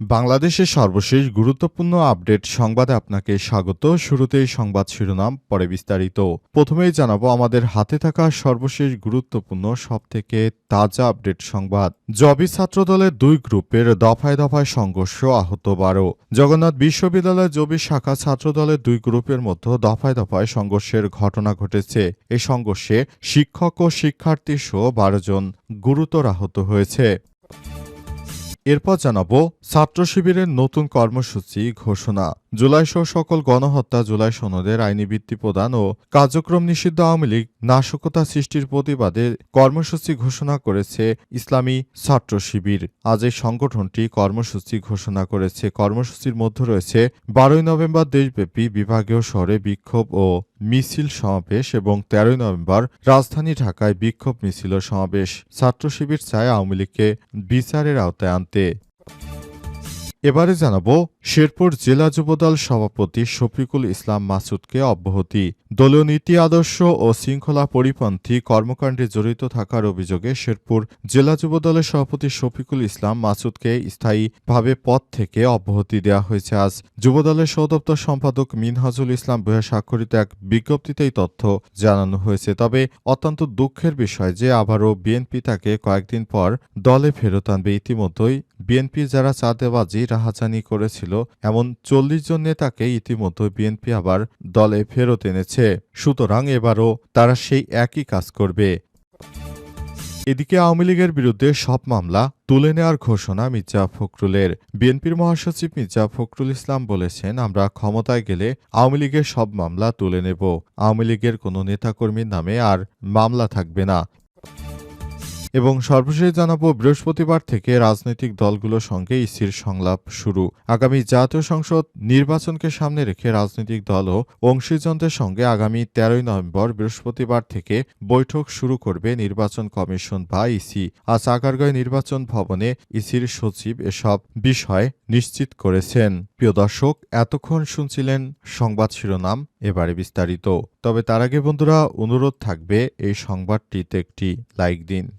বাংলাদেশের সর্বশেষ গুরুত্বপূর্ণ আপডেট সংবাদে আপনাকে স্বাগত। শুরুতেই সংবাদ শিরোনাম, পরে বিস্তারিত। প্রথমেই জানাব আমাদের হাতে থাকা সর্বশেষ গুরুত্বপূর্ণ, সবথেকে তাজা আপডেট সংবাদ। জবি ছাত্রদলের দুই গ্রুপের দফায় দফায় সংঘর্ষ আহত বারো। জগন্নাথ বিশ্ববিদ্যালয় জবি শাখা ছাত্রদলের দুই গ্রুপের মধ্যে দফায় দফায় সংঘর্ষের ঘটনা ঘটেছে। এই সংঘর্ষে শিক্ষক ও শিক্ষার্থী সহ বারো জন গুরুতর আহত হয়েছে। এরপর জানাব ছাত্র শিবিরের নতুন কর্মসূচি ঘোষণা। জুলাই সহ সকল গণহত্যা জুলাই সনদের আইনি ভিত্তি প্রদান ও কার্যক্রম নিষিদ্ধ আওয়ামী লীগ নাশকতা সৃষ্টির প্রতিবাদে কর্মসূচি ঘোষণা করেছে ইসলামী ছাত্র শিবির। আজ এই সংগঠনটি কর্মসূচি ঘোষণা করেছে। কর্মসূচির মধ্যে রয়েছে বারোই নভেম্বর দেশব্যাপী বিভাগীয় শহরে বিক্ষোভ ও মিছিল সমাবেশ এবং তেরোই নভেম্বর রাজধানী ঢাকায় বিক্ষোভ মিছিল সমাবেশ। ছাত্র শিবির চায় আওয়ামী লীগকে বিচারের আওতায় আনতে। এবারে জানাব শেরপুর জেলা যুবদল সভাপতি শফিকুল ইসলাম মাসুদকে অব্যাহতি। দলীয় নীতি আদর্শ ও শৃঙ্খলা পরিপন্থী কর্মকাণ্ডে জড়িত থাকার অভিযোগে শেরপুর জেলা যুবদলের সভাপতি শফিকুল ইসলাম মাসুদকে স্থায়ীভাবে পদ থেকে অব্যাহতি দেওয়া হয়েছে আজ। যুবদলের সদপ্তর সম্পাদক মিনহাজুল ইসলাম বইয়া স্বাক্ষরিত এক বিজ্ঞপ্তিতে এই তথ্য জানানো হয়েছে। তবে অত্যন্ত দুঃখের বিষয় যে আবারও বিএনপি তাকে কয়েকদিন পর দলে ফেরত আনবে। ইতিমধ্যেই বিএনপি যারা চাঁদেবাজি, রাহাজানি করেছিল এমন চল্লিশ জন নেতাকে ইতিমধ্যে বিএনপি আবার দলে ফেরত এনেছে। সুতরাং এবারও তারা সেই একই কাজ করবে। এদিকে আওয়ামী লীগের বিরুদ্ধে সব মামলা তুলে নেওয়ার ঘোষণা মির্জা ফখরুলের। বিএনপির মহাসচিব মির্জা ফখরুল ইসলাম বলেছেন, আমরা ক্ষমতায় গেলে আওয়ামী লীগের সব মামলা তুলে নেব। আওয়ামী লীগের কোনো নেতাকর্মীর নামে আর মামলা থাকবে না। এবং সর্বশেষ জানাব, বৃহস্পতিবার থেকে রাজনৈতিক দলগুলোর সঙ্গে ইসির সংলাপ শুরু। আগামী জাতীয় সংসদ নির্বাচনকে সামনে রেখে রাজনৈতিক দল ও অংশীজনদের সঙ্গে আগামী তেরোই নভেম্বর বৃহস্পতিবার থেকে বৈঠক শুরু করবে নির্বাচন কমিশন বা ইসি। আজ আগারগাঁও নির্বাচন ভবনে ইসির সচিব এসব বিষয় নিশ্চিত করেছেন। প্রিয় দর্শক, এতক্ষণ শুনছিলেন সংবাদ শিরোনাম, এবারে বিস্তারিত। তবে তার আগে বন্ধুরা, অনুরোধ থাকবে এই সংবাদটিতে একটি লাইক দিন।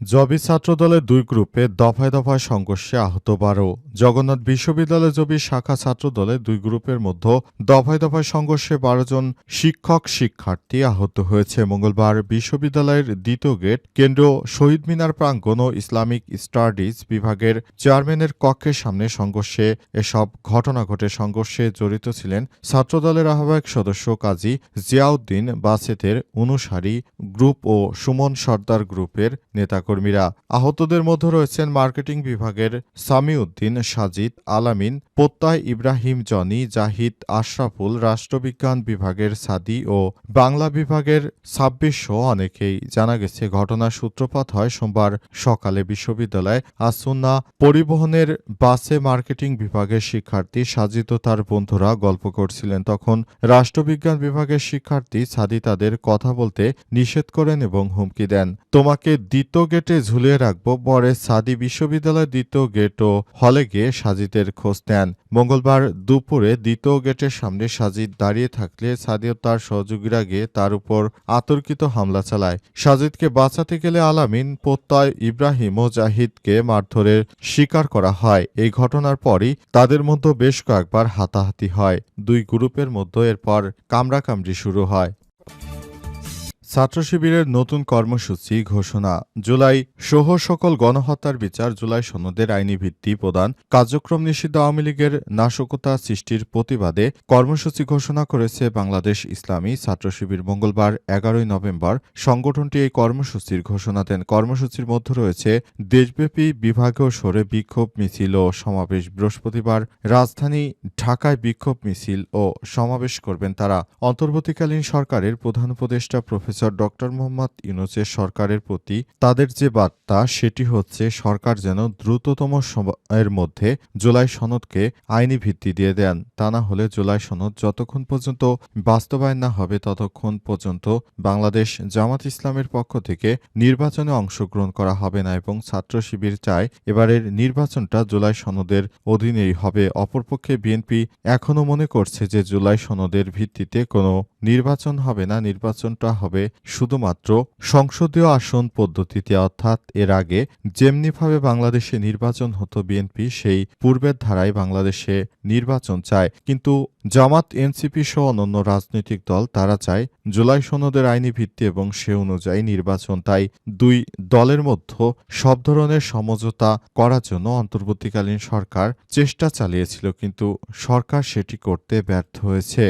জবি ছাত্রদলের দুই গ্রুপে দফায় দফায় সংঘর্ষে আহত বারো। জগন্নাথ বিশ্ববিদ্যালয় জবি শাখা ছাত্রদলের দুই গ্রুপের মধ্যে দফায় দফায় সংঘর্ষে বারো জন শিক্ষক, শিক্ষার্থী আহত হয়েছে। মঙ্গলবার বিশ্ববিদ্যালয়ের দ্বিতীয় গেট কেন্দ্র শহীদ মিনার প্রাঙ্গণ ও ইসলামিক স্টাডিজ বিভাগের চেয়ারম্যানের কক্ষের সামনে সংঘর্ষে এসব ঘটনা ঘটে। সংঘর্ষে জড়িত ছিলেন ছাত্রদলের আহ্বায়ক সদস্য কাজী জিয়াউদ্দিন বাসেতের অনুসারী গ্রুপ ও সুমন সর্দার গ্রুপের নেতাকর্মীরা আহতদের মধ্যে রয়েছেন মার্কেটিং বিভাগের সামিউদ্দিন, সাজিদ, আলামিন পোত্তায় ইব্রাহিম, জনি, জাহিদ, আশরাফুল, রাষ্ট্রবিজ্ঞান বিভাগের সাদি ও বাংলা বিভাগের ছাব্বিশ অনেকেই জানা গেছে ঘটনার সূত্রপাত হয় সোমবার সকালে বিশ্ববিদ্যালয় আসুন্না পরিবহনের বাসে মার্কেটিং বিভাগের শিক্ষার্থী সাজিদ ও তার বন্ধুরা গল্প করছিলেন। তখন রাষ্ট্রবিজ্ঞান বিভাগের শিক্ষার্থী সাদি তাদের কথা বলতে নিষেধ করেন এবং হুমকি দেন। তোমাকে দ্বিতীয় গেটে ঝুলিয়ে রাখব। পরে সাদি বিশ্ববিদ্যালয়ের দ্বিতীয় গেট ও হলে গিয়ে সাজিদের খোঁজ নেন। মঙ্গলবার দুপুরে দ্বিতীয় গেটের সামনে সাজিদ দাঁড়িয়ে থাকলে সাদি ও তার সহযোগীরা গিয়ে তার উপর আতর্কিত হামলা চালায়। সাজিদকে বাঁচাতে গেলে আলামিন প্রত্যয় ইব্রাহিম ও জাহিদকে মারধরের শিকার করা হয়। এই ঘটনার পরই তাদের মধ্যে বেশ কয়েকবার হাতাহাতি হয়। দুই গ্রুপের মধ্যে এরপর কামড়াকামড়ি শুরু হয়। ছাত্র শিবিরের নতুন কর্মসূচি ঘোষণা। জুলাই সহ সকল গণহত্যার বিচার জুলাই সনদের আইনি ভিত্তি প্রদান। কার্যক্রম নিষিদ্ধ আওয়ামী লীগের নাশকতা সৃষ্টির প্রতিবাদে কর্মসূচি ঘোষণা করেছে বাংলাদেশ ইসলামী ছাত্র শিবির। মঙ্গলবার, এগারোই নভেম্বর, সংগঠনটি এই কর্মসূচির ঘোষণা দেন। কর্মসূচির মধ্যে রয়েছে দেশব্যাপী বিভাগীয় সরে বিক্ষোভ মিছিল ও সমাবেশ। বৃহস্পতিবার রাজধানী ঢাকায় বিক্ষোভ মিছিল ও সমাবেশ করবেন তারা। অন্তর্বর্তীকালীন সরকারের প্রধান উপদেষ্টা প্রফেসর ড মোহাম্মদ ইউনুসের সরকারের প্রতি তাদের যে বার্তা, সেটি হচ্ছে সরকার যেন দ্রুততম সময়ের মধ্যে জুলাই সনদকে আইনি ভিত্তি দিয়ে দেন। তা না হলে জুলাই সনদ যতক্ষণ পর্যন্ত বাস্তবায়ন না হবে, ততক্ষণ পর্যন্ত বাংলাদেশ জামাত ইসলামের পক্ষ থেকে নির্বাচনে অংশগ্রহণ করা হবে না এবং ছাত্র শিবির চায় এবারের নির্বাচনটা জুলাই সনদের অধীনেই হবে। অপরপক্ষে বিএনপি এখনও মনে করছে যে জুলাই সনদের ভিত্তিতে কোনো নির্বাচন হবে না, নির্বাচনটা হবে শুধুমাত্র সংসদীয় আসন পদ্ধতিতে। অর্থাৎ এর আগে যেমনিভাবে বাংলাদেশে নির্বাচন হতো বিএনপি, সেই পূর্বের ধারায় বাংলাদেশে নির্বাচন চায়। কিন্তু জামাত, এনসিপি সহ অন্যান্য রাজনৈতিক দল, তারা চায় জুলাই সনদের আইনি ভিত্তি এবং সে অনুযায়ী নির্বাচন। তাই দুই দলের মধ্যে সব ধরনের সমঝোতা করার জন্য অন্তর্বর্তীকালীন সরকার চেষ্টা চালিয়েছিল, কিন্তু সরকার সেটি করতে ব্যর্থ হয়েছে।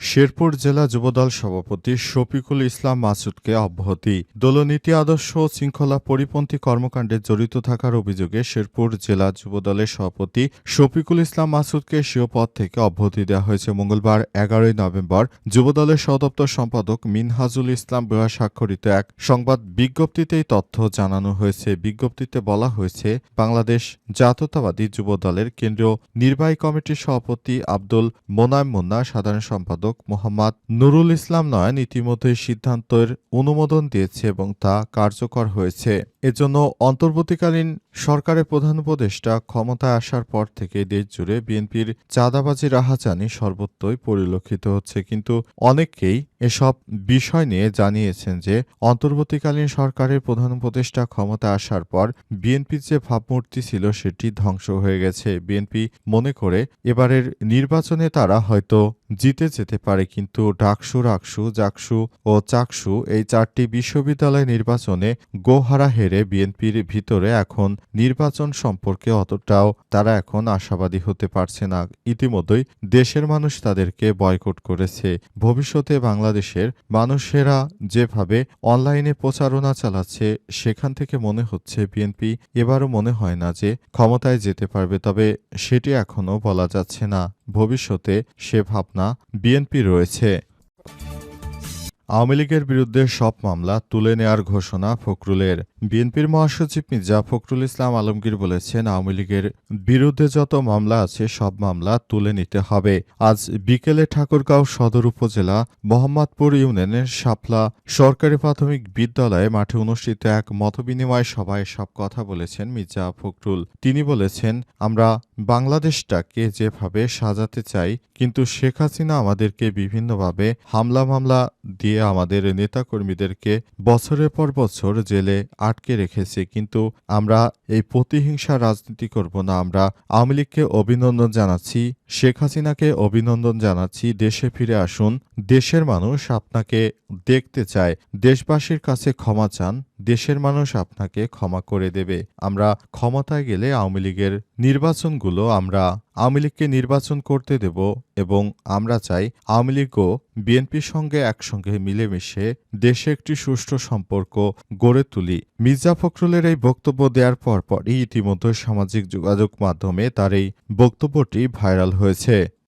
শেরপুর জেলা যুবদল সভাপতি শফিকুল ইসলাম মাসুদকে অব্যাহতি। দলনীতি, আদর্শ ও শৃঙ্খলা পরিপন্থী কর্মকাণ্ডে জড়িত থাকার অভিযোগে শেরপুর জেলা যুবদলের সভাপতি শফিকুল ইসলাম মাসুদকে স্বীয় পদ থেকে অব্যাহতি দেওয়া হয়েছে মঙ্গলবার, এগারোই নভেম্বর। যুবদলের সদপ্তর সম্পাদক মিনহাজুল ইসলাম বেহা স্বাক্ষরিত এক সংবাদ বিজ্ঞপ্তিতেই তথ্য জানানো হয়েছে। বিজ্ঞপ্তিতে বলা হয়েছে, বাংলাদেশ জাতীয়তাবাদী যুবদলের কেন্দ্রীয় নির্বাহী কমিটির সভাপতি আব্দুল মোনায়েম মুন্না, সাধারণ সম্পাদক মোহাম্মদ নুরুল ইসলাম নয়ন ইতিমধ্যে সিদ্ধান্তের অনুমোদন দিয়েছে এবং তা কার্যকর হয়েছে। এজন্য অন্তর্বর্তীকালীন সরকারের প্রধান উপদেষ্টা ক্ষমতায় আসার পর থেকে দেশজুড়ে বিএনপির চাঁদাবাজি রাহাজানি সর্বত্রই পরিলক্ষিত হচ্ছে। কিন্তু অনেকেই এসব বিষয় নিয়ে জানিয়েছেন যে, অন্তর্বর্তীকালীন সরকারের প্রধান উপদেষ্টা ক্ষমতা আসার পর বিএনপির যে ভাবমূর্তি ছিল সেটি ধ্বংস হয়ে গেছে। বিএনপি মনে করে এবারের নির্বাচনে তারা হয়তো জিতে যেতে পারে, কিন্তু ডাকসু, রাকসু, জাকসু ও চাকসু এই চারটি বিশ্ববিদ্যালয় নির্বাচনে গোহারা হেরে বিএনপির ভিতরে এখন নির্বাচন সম্পর্কে অতটাও তারা এখন আশাবাদী হতে পারছে না। ইতিমধ্যেই দেশের মানুষ তাদেরকে বয়কট করেছে। ভবিষ্যতে বাংলাদেশের মানুষেরা যেভাবে অনলাইনে প্রচারণা চালাচ্ছে, সেখান থেকে মনে হচ্ছে বিএনপি এবারও মনে হয় না যে ক্ষমতায় যেতে পারবে, তবে সেটি এখনও বলা যাচ্ছে না। ভবিষ্যতে সে ভাবনা বিএনপি রয়েছে। আওয়ামী লীগের বিরুদ্ধে সব মামলা তুলে নেয়ার ঘোষণা ফখরুলের। বিএনপির মহাসচিব মির্জা ফখরুল ইসলাম আলমগীর বলেছেন, আওয়ামী লীগের বিরুদ্ধে যত মামলা আছে, সব মামলা তুলে নিতে হবে। আজ বিকেলে ঠাকুরগাঁও সদর উপজেলা মোহাম্মদপুর ইউনিয়নের শাপলা সরকারি প্রাথমিক বিদ্যালয়ে মাঠে অনুষ্ঠিত এক মতবিনিময় সভায় সব কথা বলেছেন মির্জা ফখরুল। তিনি বলেছেন, আমরা বাংলাদেশটাকে যেভাবে সাজাতে চাই, কিন্তু শেখ হাসিনা আমাদেরকে বিভিন্নভাবে হামলা মামলা দিয়ে আমাদের নেতাকর্মীদেরকে বছরের পর বছর জেলে আটকে রেখেছে, কিন্তু আমরা এই প্রতিহিংসা রাজনীতি করব না। আমরা আওয়ামী লীগকে অভিনন্দন জানাচ্ছি, শেখ হাসিনাকে অভিনন্দন জানাচ্ছি। দেশে ফিরে আসুন, দেশের মানুষ আপনাকে দেখতে চায়। দেশবাসীর কাছে ক্ষমা চান, দেশের মানুষ আপনাকে ক্ষমা করে দেবে। আমরা ক্ষমতায় গেলে আওয়ামী লীগের নির্বাচনগুলো আমরা আওয়ামী লীগকে নির্বাচন করতে দেব এবং আমরা চাই আওয়ামী ও বিএনপির সঙ্গে একসঙ্গে মিলেমিশে দেশে একটি সুষ্ঠু সম্পর্ক গড়ে তুলি। মির্জা ফখরুলের এই বক্তব্য দেওয়ার পরপরই ইতিমধ্যে সামাজিক যোগাযোগ মাধ্যমে তার এই বক্তব্যটি ভাইরাল হয়েছে।